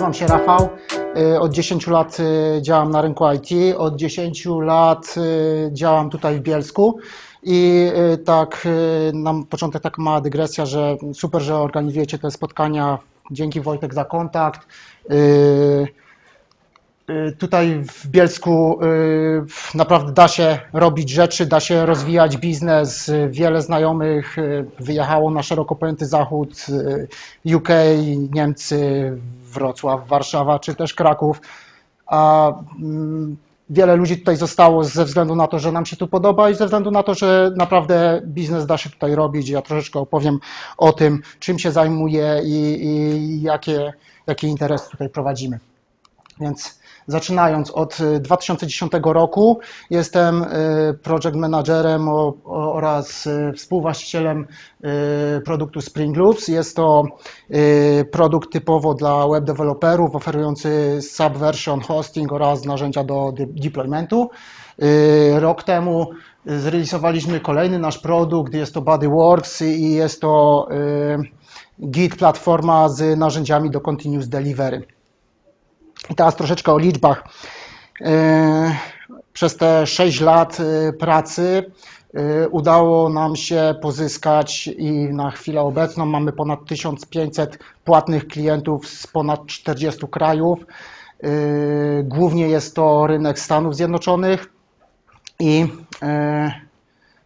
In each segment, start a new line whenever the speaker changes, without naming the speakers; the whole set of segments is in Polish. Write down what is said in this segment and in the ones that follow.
Nazywam się Rafał. Y, Od 10 lat y, działam na rynku IT. Od 10 lat y, działam tutaj w Bielsku. I tak na początek taka mała dygresja, że super, że organizujecie te spotkania. Dzięki Wojtek za kontakt. Y, Tutaj w Bielsku y, naprawdę da się robić rzeczy, da się rozwijać biznes. Wiele znajomych y, wyjechało na szeroko pojęty zachód, UK, Niemcy, Wrocław, Warszawa czy też Kraków. A mm, wiele ludzi tutaj zostało ze względu na to, że nam się tu podoba i ze względu na to, że naprawdę biznes da się tutaj robić. Ja troszeczkę opowiem o tym, czym się zajmuję i, i jakie, jakie interesy tutaj prowadzimy. Więc zaczynając od y, 2010 roku jestem y, project managerem oraz y, współwłaścicielem y, produktu Spring Loops. Jest to y, produkt typowo dla web deweloperów oferujący subversion, hosting oraz narzędzia do de- deploymentu. Y, Rok temu zrealizowaliśmy kolejny nasz produkt, jest to Bodyworks i jest to y, Git platforma z narzędziami do continuous delivery. I teraz troszeczkę o liczbach. E, Przez te 6 lat e, pracy e, udało nam się pozyskać i na chwilę obecną mamy ponad 1500 płatnych klientów z ponad 40 krajów. Głównie jest to rynek Stanów Zjednoczonych i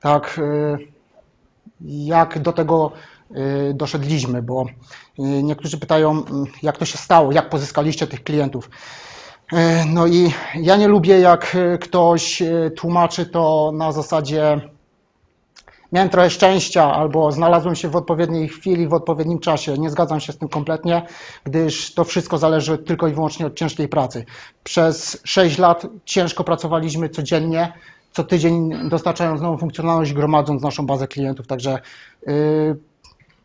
tak jak do tego doszedliśmy, bo y, niektórzy pytają, mm, jak to się stało, jak pozyskaliście tych klientów. Y, No i ja nie lubię, jak y, ktoś y, tłumaczy to na zasadzie miałem trochę szczęścia albo znalazłem się w odpowiedniej chwili, w odpowiednim czasie. Nie zgadzam się z tym kompletnie, gdyż to wszystko zależy tylko i wyłącznie od ciężkiej pracy. Przez 6 lat ciężko pracowaliśmy codziennie, co tydzień dostarczając nową funkcjonalność, gromadząc naszą bazę klientów. Także yy,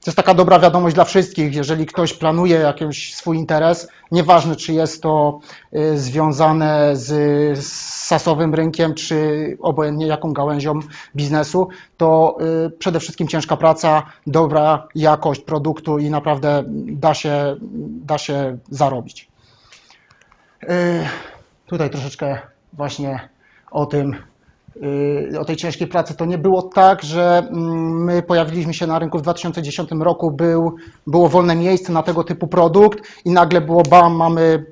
to jest taka dobra wiadomość dla wszystkich. Jeżeli ktoś planuje jakiś swój interes, nieważne czy jest to y, związane z, sasowym rynkiem, czy obojętnie jaką gałęzią biznesu, to y, przede wszystkim ciężka praca, dobra jakość produktu i naprawdę da się, da się zarobić. Y, Tutaj troszeczkę właśnie o tym, o tej ciężkiej pracy. To nie było tak, że mm, my pojawiliśmy się na rynku w 2010 roku, był, było wolne miejsce na tego typu produkt i nagle było bam, mamy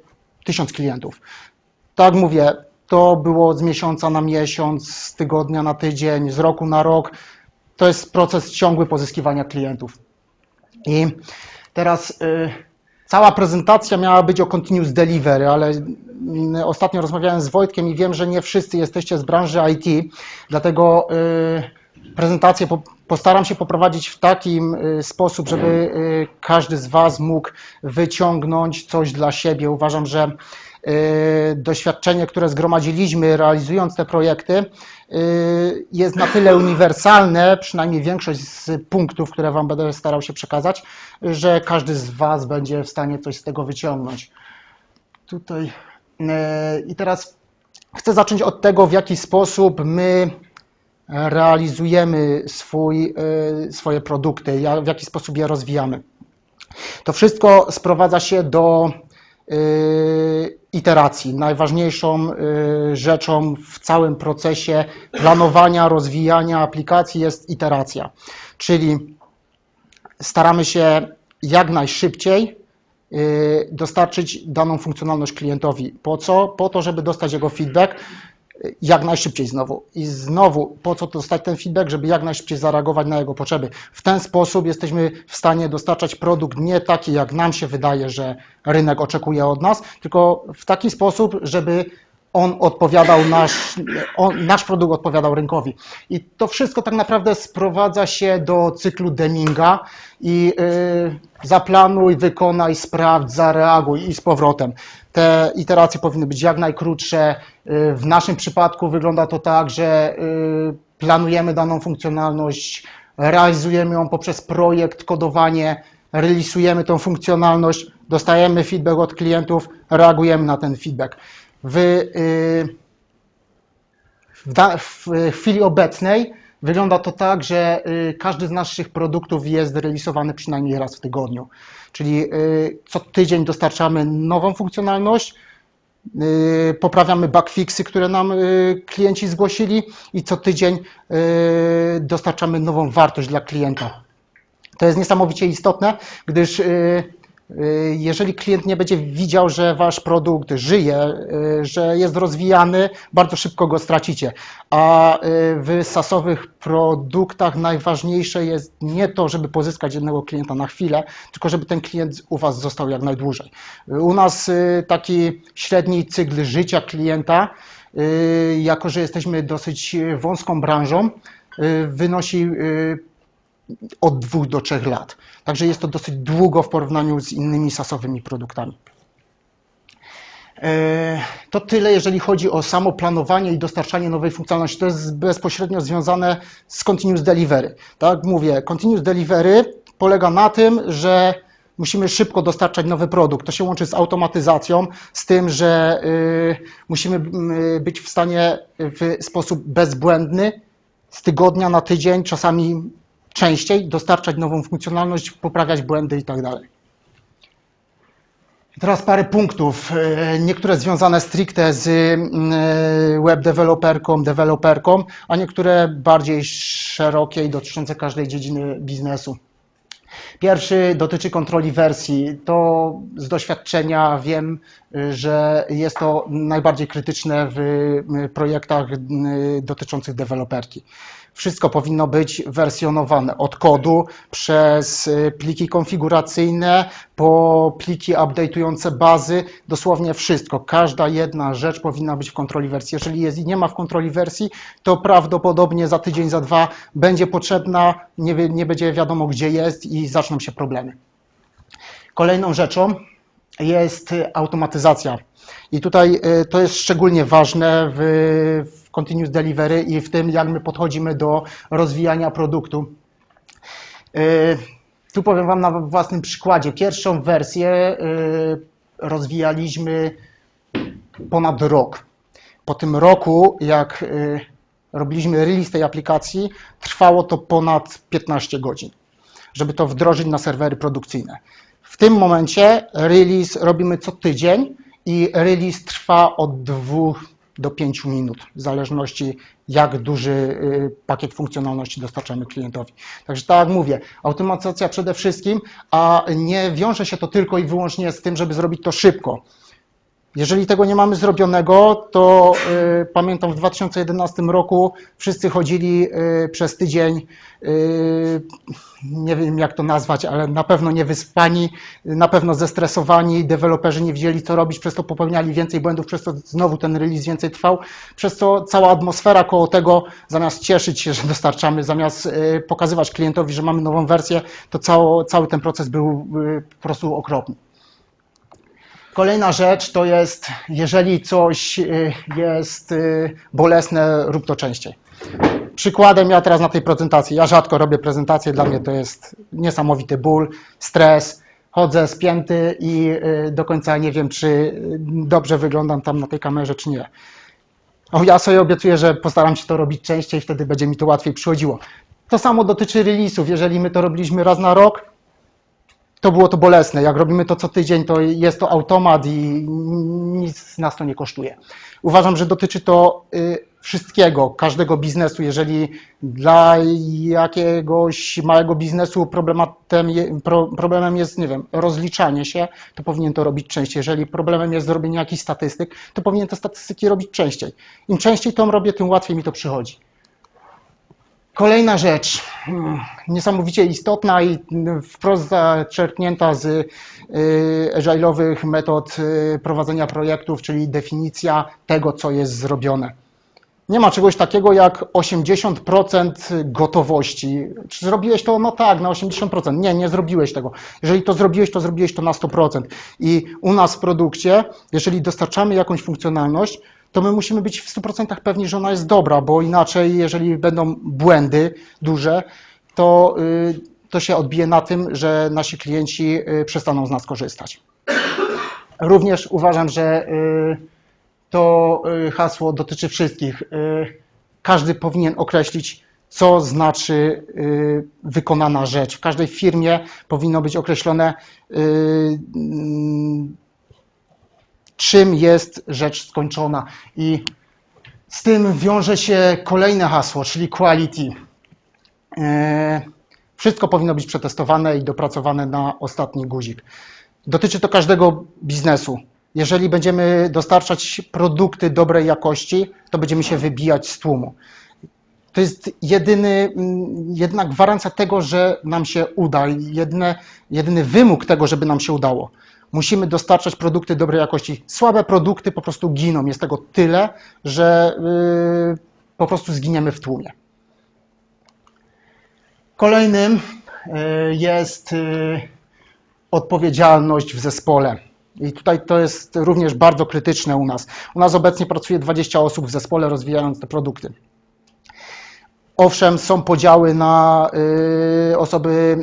tysiąc klientów. Tak mówię, to było z miesiąca na miesiąc, z tygodnia na tydzień, z roku na rok. To jest proces ciągły pozyskiwania klientów. I teraz y, cała prezentacja miała być o continuous delivery, ale mm, ostatnio rozmawiałem z Wojtkiem i wiem, że nie wszyscy jesteście z branży IT, dlatego y, prezentację po, postaram się poprowadzić w takim y, sposób, żeby y, każdy z Was mógł wyciągnąć coś dla siebie. Uważam, że doświadczenie, które zgromadziliśmy realizując te projekty, y, jest na tyle uniwersalne, przynajmniej większość z punktów, które Wam będę starał się przekazać, że każdy z Was będzie w stanie coś z tego wyciągnąć. Tutaj. y, I teraz chcę zacząć od tego, w jaki sposób my realizujemy swój, swoje produkty, w jaki sposób je rozwijamy. To wszystko sprowadza się do iteracji. Najważniejszą y, rzeczą w całym procesie planowania, rozwijania aplikacji jest iteracja. Czyli staramy się jak najszybciej y, dostarczyć daną funkcjonalność klientowi. Po co? Po to, żeby dostać jego feedback y, jak najszybciej znowu. I znowu, po co dostać ten feedback, żeby jak najszybciej zareagować na jego potrzeby. W ten sposób jesteśmy w stanie dostarczać produkt nie taki, jak nam się wydaje, że rynek oczekuje od nas, tylko w taki sposób, żeby on odpowiadał, nasz, on, nasz produkt odpowiadał rynkowi. I to wszystko tak naprawdę sprowadza się do cyklu Deminga i y, zaplanuj, wykonaj, sprawdź, zareaguj i z powrotem. Te iteracje powinny być jak najkrótsze. Y, W naszym przypadku wygląda to tak, że y, planujemy daną funkcjonalność, realizujemy ją poprzez projekt, kodowanie, realizujemy tą funkcjonalność, dostajemy feedback od klientów, reagujemy na ten feedback. W, y, w, w chwili obecnej Wygląda to tak, że y, każdy z naszych produktów jest realizowany przynajmniej raz w tygodniu. Czyli y, co tydzień dostarczamy nową funkcjonalność, poprawiamy bugfixy, które nam klienci zgłosili i co tydzień dostarczamy nową wartość dla klienta. To jest niesamowicie istotne, gdyż jeżeli klient nie będzie widział, że wasz produkt żyje, y, że jest rozwijany, bardzo szybko go stracicie. A y, w sasowych produktach najważniejsze jest nie to, żeby pozyskać jednego klienta na chwilę, tylko żeby ten klient u was został jak najdłużej. Y, U nas y, taki średni cykl życia klienta, y, jako że jesteśmy dosyć wąską branżą, y, wynosi y, od dwóch do trzech lat. Także jest to dosyć długo w porównaniu z innymi sasowymi produktami. E, To tyle, jeżeli chodzi o samo planowanie i dostarczanie nowej funkcjonalności. To jest bezpośrednio związane z Continuous Delivery. Tak mówię, Continuous Delivery polega na tym, że musimy szybko dostarczać nowy produkt. To się łączy z automatyzacją, z tym, że y, musimy y, być w stanie w sposób bezbłędny z tygodnia na tydzień, czasami częściej dostarczać nową funkcjonalność, poprawiać błędy i tak. Teraz parę punktów, e, niektóre związane stricte z mm, web deweloperką, deweloperką, a niektóre bardziej szerokie i dotyczące każdej dziedziny biznesu. Pierwszy dotyczy kontroli wersji. To z doświadczenia wiem, y, że jest to najbardziej krytyczne w projektach dotyczących deweloperki. Wszystko powinno być wersjonowane od kodu przez y, pliki konfiguracyjne po pliki updateujące bazy, dosłownie wszystko. Każda jedna rzecz powinna być w kontroli wersji. Jeżeli jest i nie ma w kontroli wersji, to prawdopodobnie za tydzień, za dwa będzie potrzebna, nie, nie będzie wiadomo gdzie jest i zaczną się problemy. Kolejną rzeczą jest y, automatyzacja. I tutaj y, to jest szczególnie ważne w, Continuous Delivery i w tym, jak my podchodzimy do rozwijania produktu. Y, Tu powiem Wam na własnym przykładzie. Pierwszą wersję y, rozwijaliśmy ponad rok. Po tym roku, jak y, robiliśmy release tej aplikacji, trwało to ponad 15 godzin, żeby to wdrożyć na serwery produkcyjne. W tym momencie release robimy co tydzień i release trwa od 2 do 5 minut, w zależności jak duży y, pakiet funkcjonalności dostarczamy klientowi. Także tak jak mówię, automatyzacja przede wszystkim, a nie wiąże się to tylko i wyłącznie z tym, żeby zrobić to szybko. Jeżeli tego nie mamy zrobionego, to y, pamiętam w 2011 roku wszyscy chodzili y, przez tydzień, y, nie wiem jak to nazwać, ale na pewno niewyspani, na pewno zestresowani, deweloperzy nie wiedzieli co robić, przez to popełniali więcej błędów, przez to znowu ten release więcej trwał, przez to cała atmosfera koło tego, zamiast cieszyć się, że dostarczamy, zamiast y, pokazywać klientowi, że mamy nową wersję, to cało, cały ten proces był y, po prostu okropny. Kolejna rzecz to jest, jeżeli coś y, jest y, bolesne, rób to częściej. Przykładem ja teraz na tej prezentacji, ja rzadko robię prezentacje, dla mnie to jest niesamowity ból, stres, chodzę spięty i y, do końca nie wiem, czy dobrze wyglądam tam na tej kamerze, czy nie. O, ja sobie obiecuję, że postaram się to robić częściej, wtedy będzie mi to łatwiej przychodziło. To samo dotyczy release'ów. Jeżeli my to robiliśmy raz na rok, to było to bolesne. Jak robimy to co tydzień, to jest to automat i nic nas to nie kosztuje. Uważam, że dotyczy to y, wszystkiego, każdego biznesu. Jeżeli dla jakiegoś małego biznesu problemem jest, nie wiem, rozliczanie się, to powinien to robić częściej. Jeżeli problemem jest zrobienie jakichś statystyk, to powinien te statystyki robić częściej. Im częściej to robię, tym łatwiej mi to przychodzi. Kolejna rzecz, mm, niesamowicie istotna i mm, wprost zaczerpnięta z y, agile'owych metod y, prowadzenia projektów, czyli definicja tego, co jest zrobione. Nie ma czegoś takiego jak 80% gotowości. Czy zrobiłeś to? No tak, na 80%. Nie, nie zrobiłeś tego. Jeżeli to zrobiłeś, to zrobiłeś to na 100%. I u nas w produkcie, jeżeli dostarczamy jakąś funkcjonalność, to my musimy być w 100% pewni, że ona jest dobra, bo inaczej, jeżeli będą błędy duże, to, y, to się odbije na tym, że nasi klienci y, przestaną z nas korzystać. Również uważam, że y, to hasło dotyczy wszystkich. Każdy powinien określić, co znaczy wykonana rzecz. W każdej firmie powinno być określone, czym jest rzecz skończona. I z tym wiąże się kolejne hasło, czyli quality. E, Wszystko powinno być przetestowane i dopracowane na ostatni guzik. Dotyczy to każdego biznesu. Jeżeli będziemy dostarczać produkty dobrej jakości, to będziemy się wybijać z tłumu. To jest jedyny, mm, jedna gwarancja tego, że nam się uda, jedyny wymóg tego, żeby nam się udało. Musimy dostarczać produkty dobrej jakości. Słabe produkty po prostu giną. Jest tego tyle, że yy, po prostu zginiemy w tłumie. Kolejnym y, jest y, odpowiedzialność w zespole. I tutaj to jest również bardzo krytyczne u nas. U nas obecnie pracuje 20 osób w zespole, rozwijając te produkty. Owszem, są podziały na y, osoby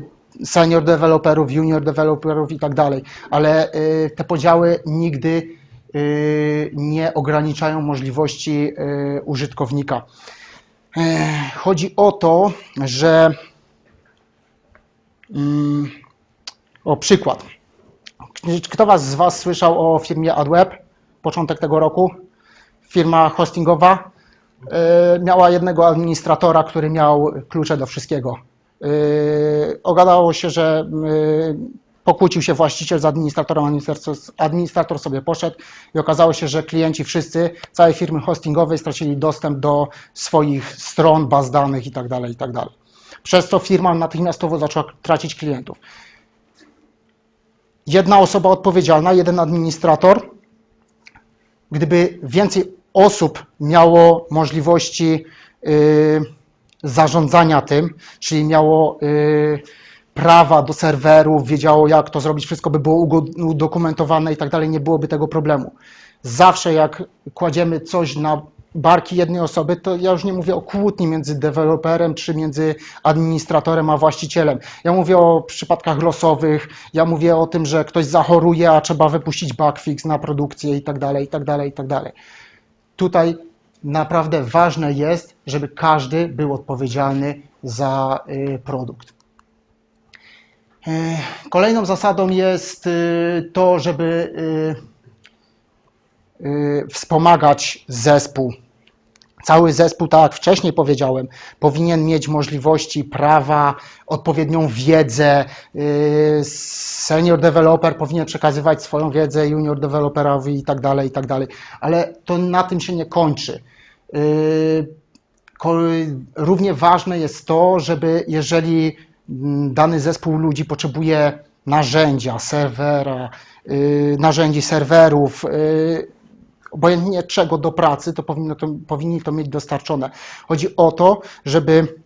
y, senior deweloperów, junior deweloperów i tak dalej, ale y, te podziały nigdy y, nie ograniczają możliwości y, użytkownika. Chodzi o to, że mm, o przykład. Kto Was z Was słyszał o firmie AdWeb? Początek tego roku. Firma hostingowa miała jednego administratora, który miał klucze do wszystkiego. E, Ogadało się, że e, pokłócił się właściciel z administratorem, administrator, sobie poszedł i okazało się, że klienci wszyscy, całej firmy hostingowej stracili dostęp do swoich stron, baz danych itd. itd. Przez co firma natychmiastowo zaczęła tracić klientów jedna osoba odpowiedzialna, jeden administrator. Gdyby więcej osób miało możliwości y, zarządzania tym, czyli miało y, prawa do serwerów, wiedziało jak to zrobić, wszystko by było udokumentowane i tak dalej, nie byłoby tego problemu. Zawsze jak kładziemy coś na barki jednej osoby, to ja już nie mówię o kłótni między deweloperem czy między administratorem a właścicielem. Ja mówię o przypadkach losowych, ja mówię o tym, że ktoś zachoruje, a trzeba wypuścić bugfix na produkcję i tak dalej, i tak dalej, i tak dalej. Tutaj naprawdę ważne jest, żeby każdy był odpowiedzialny za y, produkt. Y, Kolejną zasadą jest y, to, żeby y, wspomagać zespół. Cały zespół, tak jak wcześniej powiedziałem, powinien mieć możliwości, prawa, odpowiednią wiedzę. Y, Senior developer powinien przekazywać swoją wiedzę junior developerowi i tak dalej, i tak dalej. Ale to na tym się nie kończy. Y, ko- Równie ważne jest to, żeby jeżeli mm, dany zespół ludzi potrzebuje narzędzia, serwera, y, narzędzi serwerów, obojętnie czego do pracy, to, powinno to powinni to mieć dostarczone. Chodzi o to, żeby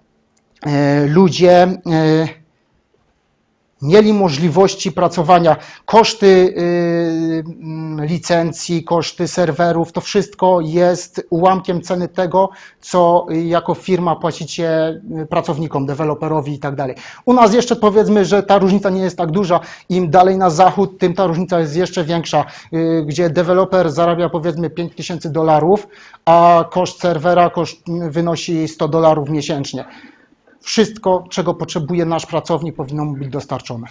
e, ludzie e, mieli możliwości pracowania. Koszty y, mm, licencji, koszty serwerów, to wszystko jest ułamkiem ceny tego, co jako firma płacicie y, pracownikom, deweloperowi i tak dalej. U nas jeszcze powiedzmy, że ta różnica nie jest tak duża. Im dalej na zachód, tym ta różnica jest jeszcze większa, y, gdzie deweloper zarabia powiedzmy 5000 dolarów, a koszt serwera koszt wynosi 100 dolarów miesięcznie wszystko, czego potrzebuje nasz pracownik, powinno mu być dostarczone.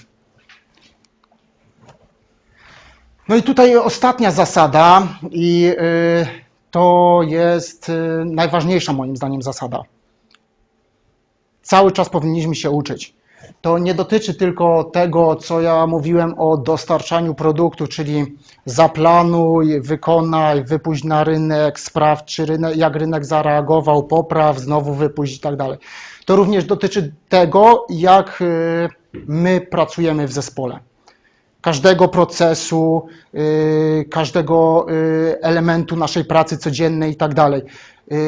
No i tutaj ostatnia zasada, i y, to jest y, najważniejsza moim zdaniem zasada. Cały czas powinniśmy się uczyć. To nie dotyczy tylko tego, co ja mówiłem o dostarczaniu produktu, czyli zaplanuj, wykonaj, wypuść na rynek, sprawdź, czy rynek, jak rynek zareagował, popraw, znowu wypuść i tak dalej. To również dotyczy tego, jak y, my pracujemy w zespole. Każdego procesu, y, każdego y, elementu naszej pracy codziennej i tak dalej.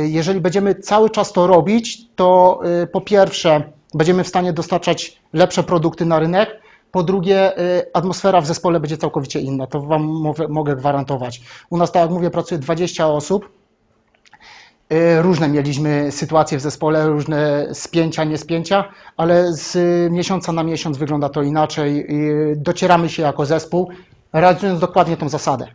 Jeżeli będziemy cały czas to robić, to po pierwsze będziemy w stanie dostarczać lepsze produkty na rynek, po drugie y, atmosfera w zespole będzie całkowicie inna, to Wam mogę- gwarantować. U nas, tak jak mówię, pracuje 20 osób, Y, Różne mieliśmy sytuacje w zespole, różne spięcia, niespięcia, ale z miesiąca na miesiąc wygląda to inaczej. Docieramy się jako zespół, realizując dokładnie tą zasadę.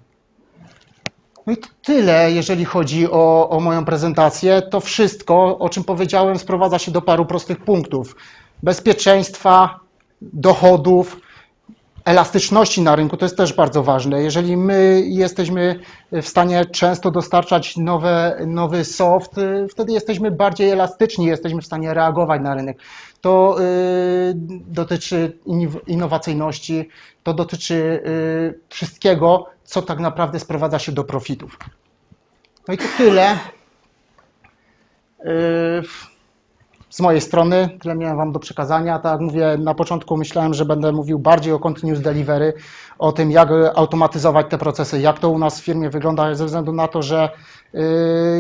No i to tyle, jeżeli chodzi o, o moją prezentację. To wszystko, o czym powiedziałem, sprowadza się do paru prostych punktów: bezpieczeństwa, dochodów, elastyczności na rynku. To jest też bardzo ważne. Jeżeli my jesteśmy w stanie często dostarczać nowe, nowy soft, y, wtedy jesteśmy bardziej elastyczni, jesteśmy w stanie reagować na rynek. To y, dotyczy innow- innowacyjności, to dotyczy y, wszystkiego, co tak naprawdę sprowadza się do profitów. No i to tyle. Z mojej strony tyle miałem Wam do przekazania. Tak jak mówię, na początku myślałem, że będę mówił bardziej o continuous delivery, o tym, jak automatyzować te procesy, jak to u nas w firmie wygląda, ze względu na to, że y,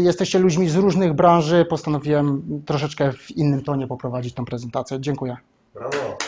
jesteście ludźmi z różnych branży, postanowiłem troszeczkę w innym tonie poprowadzić tę prezentację. Dziękuję.
Brawo.